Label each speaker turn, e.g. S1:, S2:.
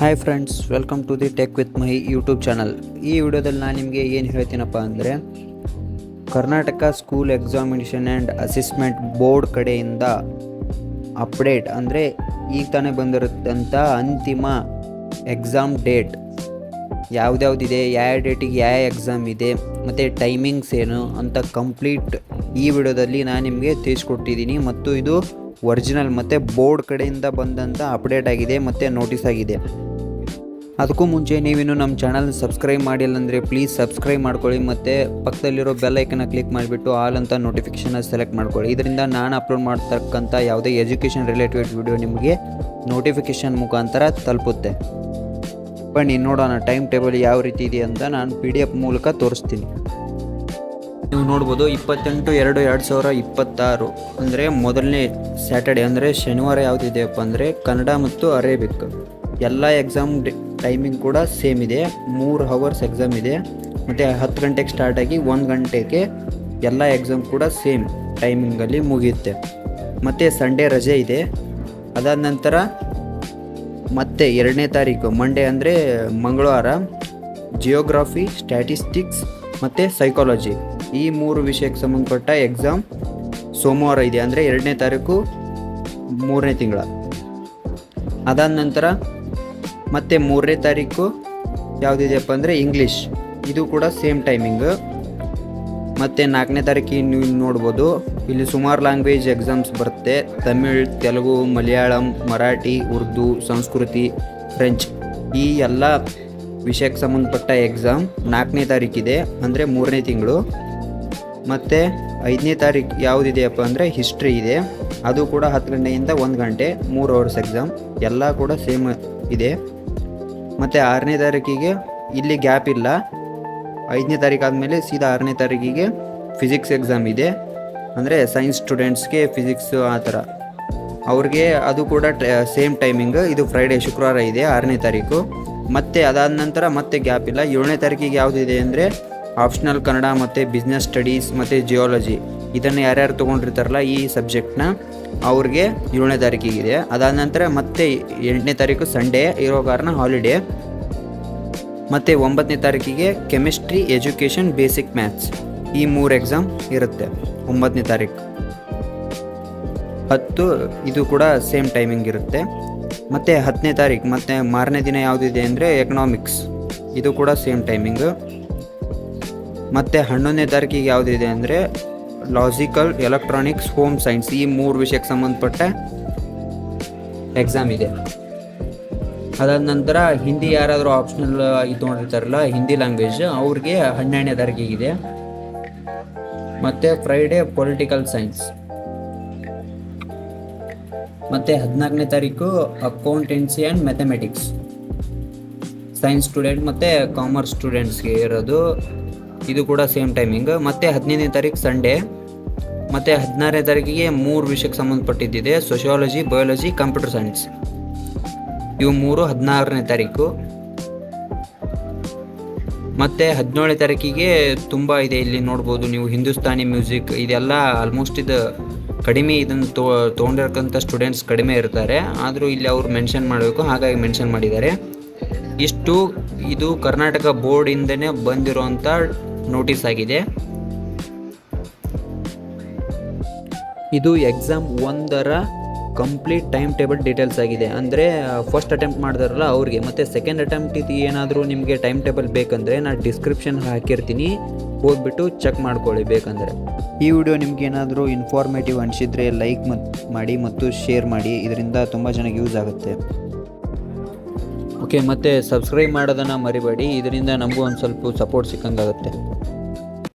S1: Hi friends welcome to the tech with my YouTube channel ಈ ವಿಡಿಯೋದಲ್ಲಿ ನಾನು ನಿಮಗೆ ಏನು ಹೇಳ್ತೀನಪ್ಪ ಅಂದರೆ, Karnataka school examination and assessment board ಕಡೆಯಿಂದ ಅಪ್ಡೇಟ್ ಅಂದರೆ ಈಗ ತಾನೇ ಬಂದಿರುತ್ತಂಥ ಅಂತಿಮ ಎಕ್ಸಾಮ್ ಡೇಟ್ ಯಾವ್ದ್ಯಾವ್ದಿದೆ ಯಾವ ಡೇಟಿಗೆ ಯಾವ ಎಕ್ಸಾಮ್ ಇದೆ, ಮತ್ತು ಟೈಮಿಂಗ್ಸ್ ಏನು ಅಂತ ಕಂಪ್ಲೀಟ್ ಈ ವಿಡಿಯೋದಲ್ಲಿ ನಾನು ನಿಮಗೆ ತಿಳಿಸ್ಕೊಟ್ಟಿದ್ದೀನಿ. ಮತ್ತು ಇದು ಒರಿಜಿನಲ್ ಮತ್ತು ಬೋರ್ಡ್ ಕಡೆಯಿಂದ ಬಂದಂಥ ಅಪ್ಡೇಟ್ ಆಗಿದೆ, ಮತ್ತು ನೋಟಿಸ್ ಆಗಿದೆ. ಅದಕ್ಕೂ ಮುಂಚೆ ನೀವಿನ್ನು ನಮ್ಮ ಚಾನಲ್ ಸಬ್ಸ್ಕ್ರೈಬ್ ಮಾಡಿಲ್ಲ ಅಂದರೆ ಪ್ಲೀಸ್ ಸಬ್ಸ್ಕ್ರೈಬ್ ಮಾಡ್ಕೊಳ್ಳಿ ಮತ್ತು ಪಕ್ಕದಲ್ಲಿರೋ ಬೆಲ್ ಐಕನ್ನ ಕ್ಲಿಕ್ ಮಾಡಿಬಿಟ್ಟು ಆಲ್ ಅಂತ ನೋಟಿಫಿಕೇಷನ್ ಸೆಲೆಕ್ಟ್ ಮಾಡ್ಕೊಳ್ಳಿ. ಇದರಿಂದ ನಾನು ಅಪ್ಲೋಡ್ ಮಾಡ್ತಕ್ಕಂಥ ಯಾವುದೇ ಎಜುಕೇಷನ್ ರಿಲೇಟೆಡ್ ವಿಡಿಯೋ ನಿಮಗೆ ನೋಟಿಫಿಕೇಷನ್ ಮುಖಾಂತರ ತಲುಪುತ್ತೆ. ಬನ್ನಿ, ನೋಡೋಣ ಟೈಮ್ ಟೇಬಲ್ ಯಾವ ರೀತಿ ಇದೆ ಅಂತ ನಾನು ಪಿ ಡಿ ಎಫ್ ಮೂಲಕ ತೋರಿಸ್ತೀನಿ. ನೀವು ನೋಡ್ಬೋದು ಇಪ್ಪತ್ತೆಂಟು ಎರಡು ಎರಡು ಸಾವಿರ ಇಪ್ಪತ್ತಾರು ಅಂದರೆ ಮೊದಲನೇ ಸ್ಯಾಟರ್ಡೆ ಅಂದರೆ ಶನಿವಾರ ಯಾವುದಿದೆಯಪ್ಪ ಅಂದರೆ ಕನ್ನಡ ಮತ್ತು ಅರೇಬಿಕ್ ಎಲ್ಲ ಎಕ್ಸಾಮ್ ಟೈಮಿಂಗ್ ಕೂಡ ಸೇಮ್ ಇದೆ. ಮೂರು ಹವರ್ಸ್ ಎಕ್ಸಾಮ್ ಇದೆ. ಮತ್ತು ಹತ್ತು ಗಂಟೆಗೆ ಸ್ಟಾರ್ಟ್ ಆಗಿ ಒಂದು ಗಂಟೆಗೆ ಎಲ್ಲ ಎಕ್ಸಾಮ್ ಕೂಡ ಸೇಮ್ ಟೈಮಿಂಗಲ್ಲಿ ಮುಗಿಯುತ್ತೆ. ಮತ್ತು ಸಂಡೇ ರಜೆ ಇದೆ. ಅದಾದ ನಂತರ ಮತ್ತೆ ಎರಡನೇ ತಾರೀಕು ಮಂಡೇ ಅಂದರೆ ಮಂಗಳವಾರ ಜಿಯೋಗ್ರಫಿ ಸ್ಟ್ಯಾಟಿಸ್ಟಿಕ್ಸ್ ಮತ್ತು ಸೈಕಾಲಜಿ ಈ ಮೂರು ವಿಷಯಕ್ಕೆ ಸಂಬಂಧಪಟ್ಟ ಎಕ್ಸಾಮ್ ಸೋಮವಾರ ಇದೆ. ಅಂದರೆ ಎರಡನೇ ತಾರೀಕು ಮೂರನೇ ತಿಂಗಳ. ಅದಾದ ನಂತರ ಮತ್ತೆ ಮೂರನೇ ತಾರೀಕು ಯಾವುದಿದೆಯಪ್ಪ ಅಂದರೆ ಇಂಗ್ಲೀಷ್ ಇದು ಕೂಡ ಸೇಮ್ ಟೈಮಿಂಗು ಮತ್ತು ನಾಲ್ಕನೇ ತಾರೀಕಿಗೆ ನೀವು ನೋಡ್ಬೋದು. ಇಲ್ಲಿ ಸುಮಾರು ಲ್ಯಾಂಗ್ವೇಜ್ ಎಕ್ಸಾಮ್ಸ್ ಬರುತ್ತೆ. ತಮಿಳ್, ತೆಲುಗು, ಮಲಯಾಳಂ, ಮರಾಠಿ, ಉರ್ದು, ಸಂಸ್ಕೃತಿ ಫ್ರೆಂಚ್ ಈ ಎಲ್ಲ ವಿಷಯಕ್ಕೆ ಸಂಬಂಧಪಟ್ಟ ಎಕ್ಸಾಮ್ ನಾಲ್ಕನೇ ತಾರೀಕಿದೆ, ಅಂದರೆ ಮೂರನೇ ತಿಂಗಳು. ಮತ್ತು ಐದನೇ ತಾರೀಕು ಯಾವುದಿದೆಯಪ್ಪ ಅಂದರೆ ಹಿಸ್ಟ್ರಿ ಇದೆ. ಅದು ಕೂಡ ಹತ್ತು ಗಂಟೆಯಿಂದ ಒಂದು ಗಂಟೆ, ಮೂರು ಅವರ್ಸ್ ಎಕ್ಸಾಮ್ ಎಲ್ಲ ಕೂಡ ಸೇಮ್ ಇದೆ. ಮತ್ತು ಆರನೇ ತಾರೀಕಿಗೆ ಇಲ್ಲಿ ಗ್ಯಾಪ್ ಇಲ್ಲ. ಐದನೇ ತಾರೀಕು ಆದಮೇಲೆ ಸೀದಾ ಆರನೇ ತಾರೀಕಿಗೆ ಫಿಸಿಕ್ಸ್ ಎಕ್ಸಾಮ್ ಇದೆ. ಅಂದರೆ ಸೈನ್ಸ್ ಸ್ಟೂಡೆಂಟ್ಸ್ಗೆ ಫಿಸಿಕ್ಸು ಆ ಥರ. ಅವ್ರಿಗೆ ಅದು ಕೂಡ ಸೇಮ್ ಟೈಮಿಂಗ್ ಇದು ಫ್ರೈಡೇ ಶುಕ್ರವಾರ ಇದೆ ಆರನೇ ತಾರೀಕು. ಮತ್ತೆ ಅದಾದ ನಂತರ ಮತ್ತೆ ಗ್ಯಾಪ್ ಇಲ್ಲ. ಏಳನೇ ತಾರೀಕಿಗೆ ಯಾವುದಿದೆ ಅಂದರೆ ಆಪ್ಷನಲ್ ಕನ್ನಡ ಮತ್ತು ಬಿಸ್ನೆಸ್ ಸ್ಟಡೀಸ್ ಮತ್ತು ಜಿಯಾಲಜಿ ಇದನ್ನು ಯಾರ್ಯಾರು ತೊಗೊಂಡಿರ್ತಾರಲ್ಲ ಈ ಸಬ್ಜೆಕ್ಟ್ನ ಅವ್ರಿಗೆ ಏಳನೇ ತಾರೀಕಿಗಿದೆ. ಅದಾದ ನಂತರ ಮತ್ತೆ ಎಂಟನೇ ತಾರೀಕು ಸಂಡೇ ಇರೋ ಕಾರಣ ಹಾಲಿಡೇ ಮತ್ತು ಒಂಬತ್ತನೇ ತಾರೀಕಿಗೆ ಕೆಮಿಸ್ಟ್ರಿ ಎಜುಕೇಷನ್ ಬೇಸಿಕ್ ಮ್ಯಾಥ್ಸ್ ಈ ಮೂರು ಎಕ್ಸಾಮ್ ಇರುತ್ತೆ ಒಂಬತ್ತನೇ ತಾರೀಕು. ಹತ್ತು, ಇದು ಕೂಡ ಸೇಮ್ ಟೈಮಿಂಗ್ ಇರುತ್ತೆ. ಮತ್ತು ಹತ್ತನೇ ತಾರೀಕು, ಮತ್ತು ಮಾರನೇ ದಿನ ಯಾವುದಿದೆ ಅಂದರೆ ಎಕನಾಮಿಕ್ಸ್ ಇದು ಕೂಡ ಸೇಮ್ ಟೈಮಿಂಗು ಮತ್ತು ಹನ್ನೊಂದನೇ ತಾರೀಕಿಗೆ ಯಾವುದಿದೆ ಅಂದರೆ ಲಾಜಿಕಲ್ ಎಲೆಕ್ಟ್ರಾನಿಕ್ಸ್ ಹೋಮ್ ಸೈನ್ಸ್ ಈ ಮೂರು ವಿಷಯಕ್ಕೆ ಸಂಬಂಧಪಟ್ಟ ಎಕ್ಸಾಮ್ ಇದೆ. ಅದಾದ ನಂತರ ಹಿಂದಿ ಯಾರಾದರೂ ಆಪ್ಷನಲ್ ಇದು ತೊಗೊಂಡಿರ್ತಾರಲ್ಲ, ಹಿಂದಿ ಲ್ಯಾಂಗ್ವೇಜ್ ಅವ್ರಿಗೆ ಹನ್ನೆರಡನೇ ತಾರೀಕಿಗಿದೆ ಮತ್ತು ಫ್ರೈಡೇ ಪೊಲಿಟಿಕಲ್ ಸೈನ್ಸ್ ಮತ್ತು ಹದಿನಾಲ್ಕನೇ ತಾರೀಕು accountancy and mathematics science student ಮತ್ತು ಕಾಮರ್ಸ್ ಸ್ಟೂಡೆಂಟ್ಸ್ಗೆ ಇರೋದು. ಇದು ಕೂಡ ಸೇಮ್ ಟೈಮಿಂಗ್ ಮತ್ತೆ ಹದಿನೈದನೇ ತಾರೀಕು ಸಂಡೇ ಮತ್ತು ಹದಿನಾರನೇ ತಾರೀಕಿಗೆ ಮೂರು ವಿಷಯಕ್ಕೆ ಸಂಬಂಧಪಟ್ಟಿದ್ದಿದೆ. ಸೋಷಿಯಾಲಜಿ ಬಯಾಲಜಿ ಕಂಪ್ಯೂಟರ್ ಸೈನ್ಸ್ ಇವು ಮೂರು ಹದಿನಾರನೇ ತಾರೀಕು. ಮತ್ತು ಹದಿನೇಳನೇ ತಾರೀಕಿಗೆ ತುಂಬ ಇದೆ ಇಲ್ಲಿ ನೋಡ್ಬೋದು ನೀವು. ಹಿಂದೂಸ್ತಾನಿ ಮ್ಯೂಸಿಕ್ ಇದೆಲ್ಲ ಆಲ್ಮೋಸ್ಟ್ ಇದು ಕಡಿಮೆ ಇದನ್ನು ತೋ ಸ್ಟೂಡೆಂಟ್ಸ್ ಕಡಿಮೆ ಇರ್ತಾರೆ. ಆದರೂ ಇಲ್ಲಿ ಅವರು ಮೆನ್ಷನ್ ಮಾಡಬೇಕು. ಹಾಗಾಗಿ ಮೆನ್ಷನ್ ಮಾಡಿದ್ದಾರೆ. ಇಷ್ಟು ಇದು ಕರ್ನಾಟಕ ಬೋರ್ಡಿಂದನೇ ಬಂದಿರುವಂಥ ನೋಟಿಸ್ ಆಗಿದೆ. ಇದು ಎಕ್ಸಾಮ್ ಒಂದರ ಕಂಪ್ಲೀಟ್ ಟೈಮ್ ಟೇಬಲ್ ಡೀಟೇಲ್ಸ್ ಆಗಿದೆ. ಅಂದರೆ ಫಸ್ಟ್ ಅಟೆಂಪ್ಟ್ ಮಾಡಿದಾರಲ್ಲ ಅವ್ರಿಗೆ. ಮತ್ತು ಸೆಕೆಂಡ್ ಅಟೆಂಪ್ಟ್ ಇದು ಏನಾದರೂ ನಿಮಗೆ ಟೈಮ್ ಟೇಬಲ್ ಬೇಕಂದರೆ ನಾನು ಡಿಸ್ಕ್ರಿಪ್ಷನ್ ಹಾಕಿರ್ತೀನಿ. ಹೋಗ್ಬಿಟ್ಟು ಚೆಕ್ ಮಾಡ್ಕೊಳ್ಳಿ ಬೇಕಂದರೆ. ಈ ವಿಡಿಯೋ ನಿಮ್ಗೆ ಏನಾದರೂ ಇನ್ಫಾರ್ಮೇಟಿವ್ ಅನಿಸಿದರೆ ಲೈಕ್ ಮಾಡಿ ಮತ್ತು ಶೇರ್ ಮಾಡಿ. ಇದರಿಂದ ತುಂಬ ಜನಕ್ಕೆ ಯೂಸ್ ಆಗುತ್ತೆ. ಓಕೆ ಮತ್ತು ಸಬ್ಸ್ಕ್ರೈಬ್ ಮಾಡೋದನ್ನು ಮರಿಬೇಡಿ. ಇದರಿಂದ ನಮಗೂ ಒಂದು ಸ್ವಲ್ಪ ಸಪೋರ್ಟ್ ಸಿಕ್ಕಂಗಾಗುತ್ತೆ.